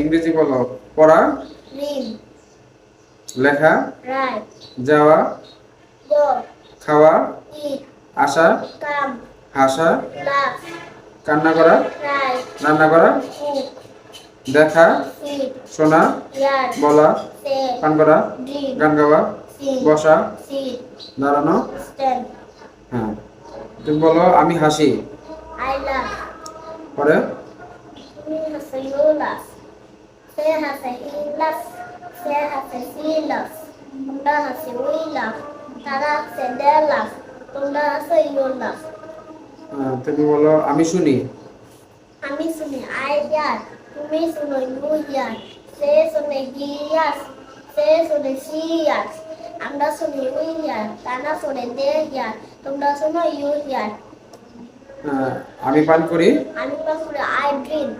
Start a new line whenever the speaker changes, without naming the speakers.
ইংরেজি বলো। পড়া? লেখা? যাওয়া? খাওয়া? আসা? হাসা? কান্না করা? রান্না করা? দেখা? শোনা? বলা? পান করা? গান গাওয়া? বসা? দাঁড়ানো? হ্যাঁ। তুমি বলো আমি হাসি। পরে?
Me has a you laugh. Say has a he laughs. Say has a she laughs. Tunda has a we laugh. Tara has a they laugh. Tunda has a you laugh.
আহ, তুমি বলো আমি শুনি
আমি শুনি ইয়ার তুমি শুনো ইউ ইয়ার সে শুনে হি ইয়াস সে শুনে সি ইয়াস আমরা শুনি উই ইয়ার তারা শুনে দে ইয়ার তোমরা শুনো ইউ ইয়ার
আহ, আমি পান করি
আমি পাস করে আই ড্রিঙ্ক